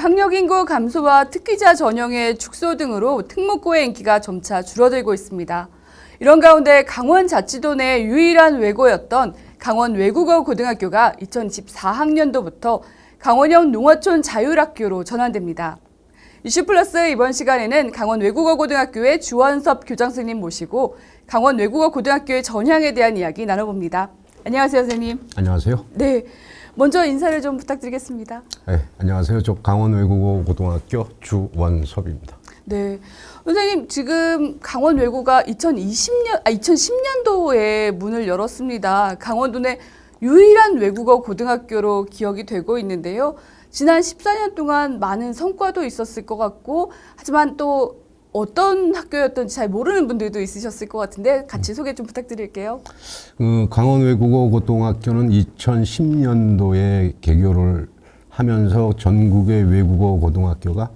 학력 인구 감소와 특기자 전형의 축소 등으로 특목고의 인기가 점차 줄어들고 있습니다. 이런 가운데 강원 자치도 내 유일한 외고였던 강원 외국어 고등학교가 2024학년도부터 강원형 농어촌 자율학교로 전환됩니다. 이슈 플러스 이번 시간에는 강원 외국어 고등학교의 주원섭 교장 선생님 모시고 강원 외국어 고등학교의 전향에 대한 이야기 나눠봅니다. 안녕하세요, 선생님. 안녕하세요. 네. 먼저 인사를 좀 부탁드리겠습니다. 네, 안녕하세요. 저 강원 외국어 고등학교 주원섭입니다. 네. 선생님, 지금 강원 외고가 2020년, 아, 2010년도에 문을 열었습니다. 강원도 내 유일한 외국어 고등학교로 기억이 되고 있는데요. 지난 14년 동안 많은 성과도 있었을 것 같고, 하지만 또 어떤 학교였던지 잘 모르는 분들도 있으셨을 것 같은데, 같이 소개 좀 부탁드릴게요. 그 강원 외국어 고등학교는 2010년도에 개교를 하면서 전국의 외국어 고등학교가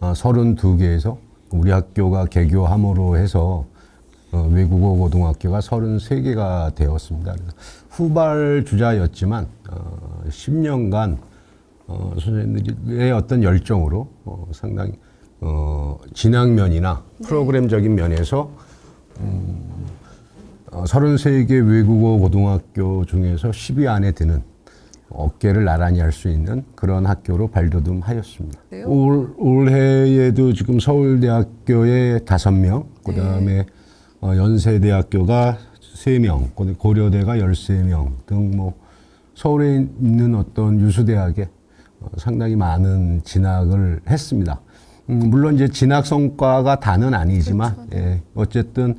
32개에서 우리 학교가 개교함으로 해서 어, 외국어 고등학교가 33개가 되었습니다. 후발 주자였지만 어, 10년간 어, 선생님들의 어떤 열정으로 어, 상당히 어, 진학면이나 프로그램적인 면에서 어, 33개 외국어 고등학교 중에서 10위 안에 드는 어깨를 나란히 할 수 있는 그런 학교로 발돋움하였습니다. 그래요? 올, 올해에도 지금 서울대학교에 다섯 명, 그 다음에 어, 연세대학교가 세 명, 그 고려대가 열세 명 등 뭐 서울에 있는 어떤 유수대학에 어, 상당히 많은 진학을 했습니다. 음, 물론 이제 진학 성과가 다는 아니지만 예, 어쨌든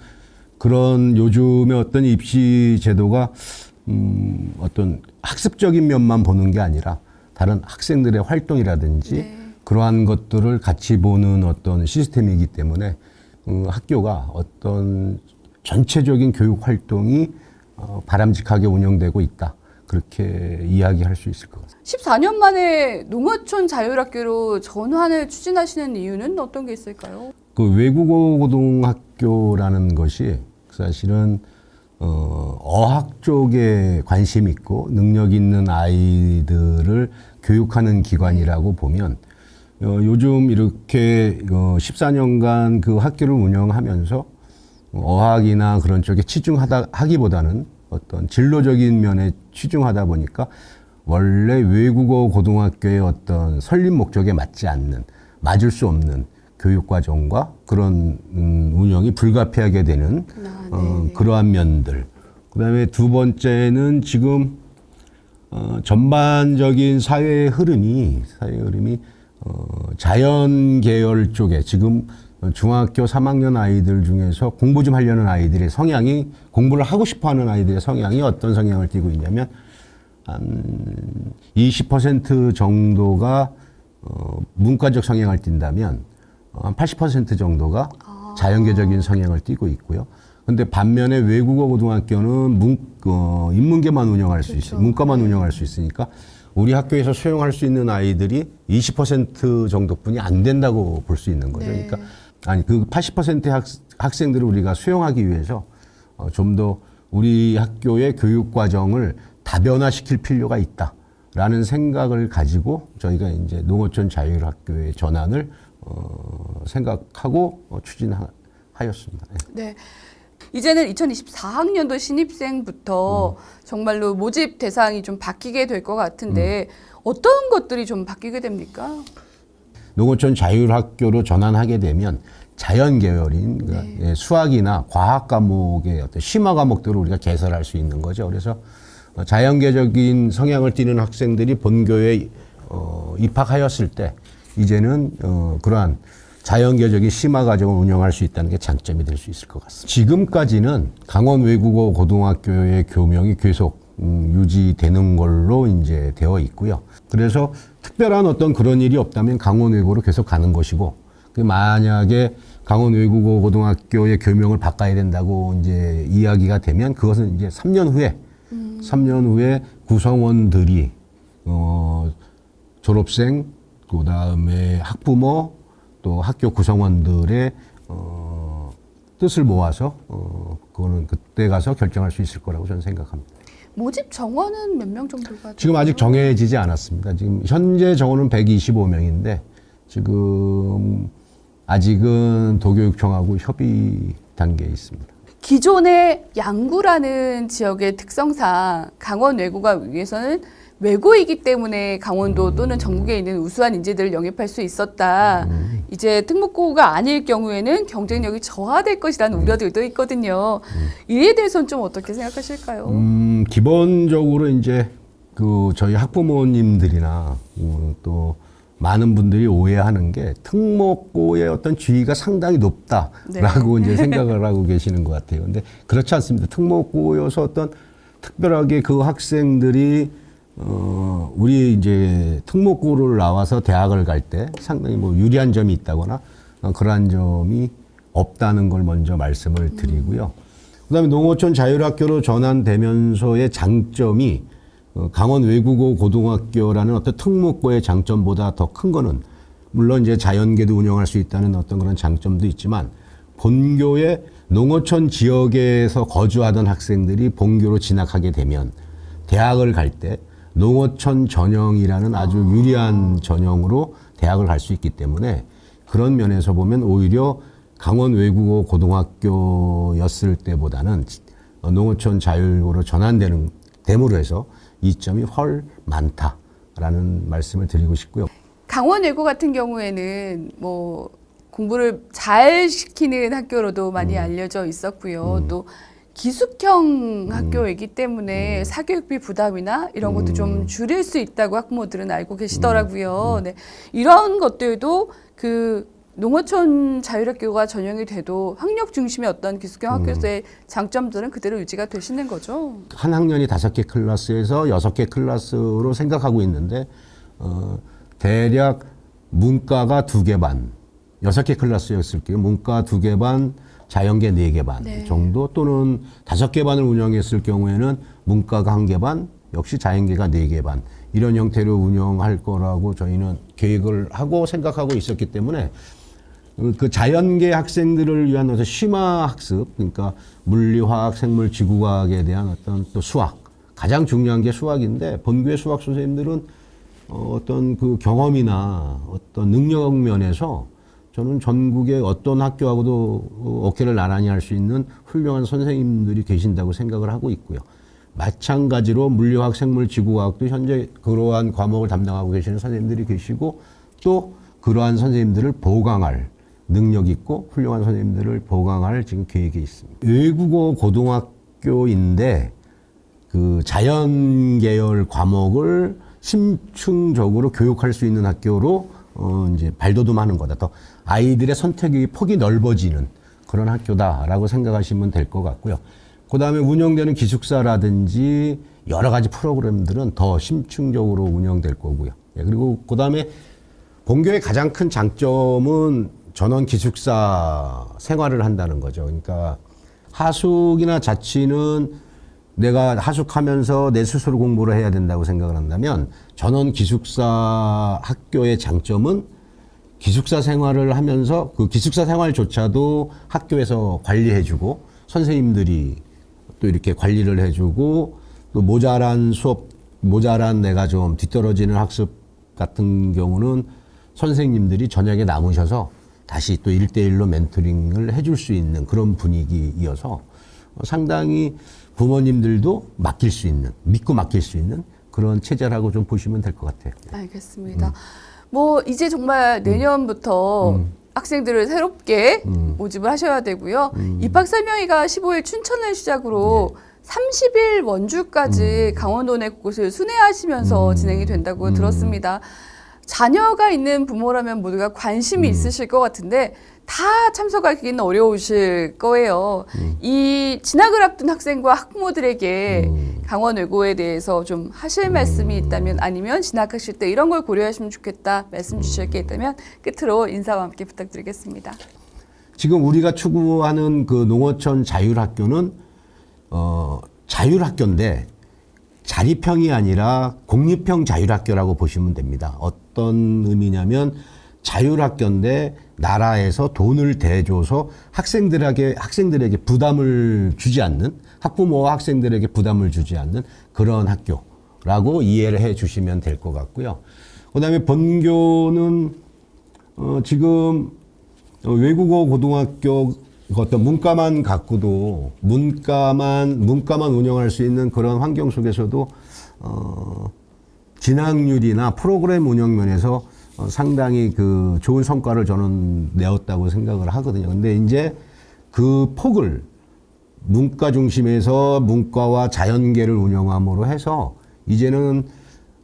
그런 요즘의 어떤 입시 제도가 음, 어떤 학습적인 면만 보는 게 아니라 다른 학생들의 활동이라든지 네. 그러한 것들을 같이 보는 어떤 시스템이기 때문에 음, 학교가 어떤 전체적인 교육 활동이 어, 바람직하게 운영되고 있다. 그렇게 이야기할 수 있을 것 같습니다. 14년 만에 농어촌 자율학교로 전환을 추진하시는 이유는 어떤 게 있을까요? 그 외국어 고등학교라는 것이 사실은 어, 어학 쪽에 관심 있고 능력 있는 아이들을 교육하는 기관이라고 보면 어, 요즘 이렇게 어, 14년간 그 학교를 운영하면서 어학이나 그런 쪽에 치중하다 하기보다는 어떤 진로적인 면에 치중하다 보니까 원래 외국어 고등학교의 어떤 설립 목적에 맞지 않는 맞을 수 없는 교육 과정과 그런 음, 운영이 불가피하게 되는 아, 어, 네. 그러한 면들. 그다음에 두 번째는 지금 어, 전반적인 사회의 흐름이 사회 흐름이 어, 자연 계열 쪽에 지금 중학교 3학년 아이들 중에서 공부 좀 하려는 아이들의 성향이 공부를 하고 싶어 하는 아이들의 성향이 어떤 성향을 띠고 있냐면 한 20% 정도가 어, 문과적 성향을 띈다면 어, 한80% 정도가 자연계적인 성향을 띠고 있고요. 근데 반면에 외국어 고등학교는 문, 어, 인문계만 운영할 수 있어요. 문과만 운영할 수 있으니까 우리 학교에서 수용할 수 있는 아이들이 20% 정도뿐이 안 된다고 볼 수 있는 거죠. 네. 그러니까 아니 그 80%의 학, 학생들을 우리가 수용하기 위해서 어, 좀 더 우리 학교의 교육 과정을 다변화시킬 필요가 있다라는 생각을 가지고 저희가 이제 농어촌 자율학교의 전환을 어, 생각하고 어, 추진하였습니다. 예. 네. 이제는 2024학년도 신입생부터 정말로 모집 대상이 좀 바뀌게 될 것 같은데 어떤 것들이 좀 바뀌게 됩니까? 농어촌 자율학교로 전환하게 되면 자연 계열인 그러니까 예, 수학이나 과학 과목의 어떤 심화 과목들을 우리가 개설할 수 있는 거죠. 그래서 어, 자연계적인 성향을 띠는 학생들이 본교에 어, 입학하였을 때 이제는 어, 그러한 자연계적인 심화 과정을 운영할 수 있다는 게 장점이 될 수 있을 것 같습니다. 지금까지는 강원 외국어 고등학교의 교명이 계속 음, 유지되는 걸로 이제 되어 있고요. 그래서 특별한 어떤 그런 일이 없다면 강원 외고로 계속 가는 것이고, 그 만약에 강원 외국어 고등학교의 교명을 바꿔야 된다고 이제 이야기가 되면 그것은 이제 3년 후에, 3년 후에 구성원들이 어, 졸업생, 그 다음에 학부모, 또 학교 구성원들의 어, 뜻을 모아서 어, 그거는 그때 가서 결정할 수 있을 거라고 저는 생각합니다. 모집 정원은 몇 명 정도가 지금 아직? 정해지지 않았습니다. 지금 현재 정원은 125명인데 지금 아직은 도교육청하고 협의 단계에 있습니다. 기존의 양구라는 지역의 특성상 강원 외구가 위해서는 외고이기 때문에 강원도 또는 전국에 있는 우수한 인재들을 영입할 수 있었다. 이제 특목고가 아닐 경우에는 경쟁력이 저하될 것이라는 우려들도 있거든요. 이에 대해서는 좀 어떻게 생각하실까요? 음, 기본적으로 이제 그 저희 학부모님들이나 어, 또 많은 분들이 오해하는 게 특목고의 어떤 지위가 상당히 높다라고 이제 생각을 하고 계시는 것 같아요. 근데 그렇지 않습니다. 특목고여서 어떤 특별하게 그 학생들이 어, 우리 이제 특목고를 나와서 대학을 갈 때 상당히 뭐 유리한 점이 있다거나 어, 그러한 점이 없다는 걸 먼저 말씀을 드리고요. 그 다음에 농어촌 자율학교로 전환되면서의 장점이 어, 강원 외국어 고등학교라는 어떤 특목고의 장점보다 더 큰 거는 물론 이제 자연계도 운영할 수 있다는 어떤 그런 장점도 있지만 본교의 농어촌 지역에서 거주하던 학생들이 본교로 진학하게 되면 대학을 갈때 농어촌 전형이라는 아주 유리한 전형으로 대학을 갈 수 있기 때문에 그런 면에서 보면 오히려 강원 외국어 고등학교였을 때보다는 어, 농어촌 자율고로 전환되는 됨으로 해서 이점이 훨 많다라는 말씀을 드리고 싶고요. 강원 외고 같은 경우에는 뭐 공부를 잘 시키는 학교로도 많이 알려져 있었고요. 또 기숙형 학교이기 때문에 사교육비 부담이나 이런 것도 좀 줄일 수 있다고 학부모들은 알고 계시더라고요. 네. 이런 것들도 그 농어촌 자율학교가 전형이 돼도 학력 중심의 어떤 기숙형 학교에서의 장점들은 그대로 유지가 되시는 거죠. 한 학년이 다섯 개 클래스에서 여섯 개 클래스로 생각하고 있는데 어, 대략 문과가 두 개 반, 여섯 개 클래스였을 게요. 문과 두 개 반, 자연계 네 개 반 네. 정도 또는 다섯 개 반을 운영했을 경우에는 문과가 한 개 반, 역시 자연계가 네 개 반 이런 형태로 운영할 거라고 저희는 계획을 하고 생각하고 있었기 때문에 그 자연계 학생들을 위한 어떤 심화 학습, 그러니까 물리, 화학, 생물, 지구과학에 대한 어떤 또 수학, 가장 중요한 게 수학인데 본교의 수학 선생님들은 어, 어떤 그 경험이나 어떤 능력 면에서 저는 전국의 어떤 학교하고도 어, 어깨를 나란히 할 수 있는 훌륭한 선생님들이 계신다고 생각을 하고 있고요. 마찬가지로 물리학, 생물, 지구과학도 현재 그러한 과목을 담당하고 계시는 선생님들이 계시고 또 그러한 선생님들을 보강할 능력 있고 훌륭한 선생님들을 보강할 지금 계획이 있습니다. 외국어 고등학교인데 그 자연 계열 과목을 심층적으로 교육할 수 있는 학교로 어 이제 발돋움하는 거다. 더 아이들의 선택의 폭이 넓어지는 그런 학교다라고 생각하시면 될 것 같고요. 그 다음에 운영되는 기숙사라든지 여러 가지 프로그램들은 더 심층적으로 운영될 거고요. 예, 그리고 그 다음에 본교의 가장 큰 장점은 전원 기숙사 생활을 한다는 거죠. 그러니까 하숙이나 자취는 내가 하숙하면서 내 스스로 공부를 해야 된다고 생각을 한다면 전원 기숙사 학교의 장점은 기숙사 생활을 하면서 그 기숙사 생활조차도 학교에서 관리해주고 선생님들이 또 이렇게 관리를 해주고 또 모자란 수업, 모자란 내가 좀 뒤떨어지는 학습 같은 경우는 선생님들이 저녁에 남으셔서 다시 또 일대일로 멘토링을 해줄 수 있는 그런 분위기이어서 상당히 부모님들도 맡길 수 있는, 믿고 맡길 수 있는 그런 체제라고 좀 보시면 될 것 같아요. 알겠습니다. 뭐 이제 정말 내년부터 학생들을 새롭게 모집을 하셔야 되고요. 입학 설명회가 15일 춘천을 시작으로 30일 원주까지 강원도 내 곳을 순회하시면서 진행이 된다고 들었습니다. 자녀가 있는 부모라면 모두가 관심이 있으실 것 같은데 다 참석하기는 어려우실 거예요. 이 진학을 앞둔 학생과 학부모들에게 강원 외고에 대해서 좀 하실 말씀이 있다면 아니면 진학하실 때 이런 걸 고려하시면 좋겠다 말씀 주실 게 있다면 끝으로 인사와 함께 부탁드리겠습니다. 지금 우리가 추구하는 그 농어촌 자율학교는 어, 자율학교인데 자립형이 아니라 공립형 자율학교라고 보시면 됩니다. 어 떤 의미냐면 자율학교인데 나라에서 돈을 대줘서 학생들에게 학생들에게 부담을 주지 않는 학부모와 학생들에게 부담을 주지 않는 그런 학교라고 이해를 해 주시면 될 것 같고요. 그다음에 본교는 어, 지금 어, 외국어 고등학교 그 어떤 문과만 갖고도 문과만 문과만 운영할 수 있는 그런 환경 속에서도 어, 진학률이나 프로그램 운영 면에서 어, 상당히 그 좋은 성과를 저는 내었다고 생각을 하거든요. 근데 이제 그 폭을 문과 중심에서 문과와 자연계를 운영함으로 해서 이제는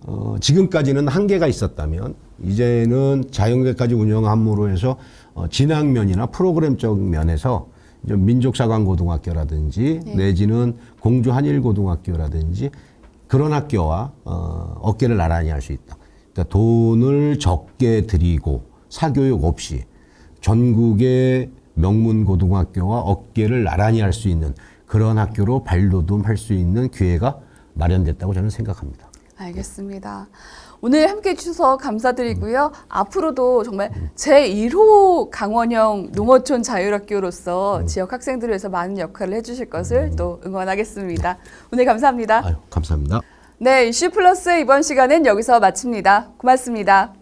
어, 지금까지는 한계가 있었다면 이제는 자연계까지 운영함으로 해서 어, 진학면이나 프로그램적 면에서 민족사관고등학교라든지 내지는 공주 한일고등학교라든지 그런 학교와 어, 어깨를 나란히 할 수 있다. 그러니까 돈을 적게 들이고 사교육 없이 전국의 명문 고등학교와 어깨를 나란히 할 수 있는 그런 학교로 발돋움할 수 있는 기회가 마련됐다고 저는 생각합니다. 알겠습니다. 오늘 함께 해주셔서 감사드리고요. 앞으로도 정말 제1호 강원형 농어촌 자율학교로서 지역 학생들을 위해서 많은 역할을 해주실 것을 또 응원하겠습니다. 오늘 감사합니다. 아유, 감사합니다. 네, 이슈 플러스 이번 시간은 여기서 마칩니다. 고맙습니다.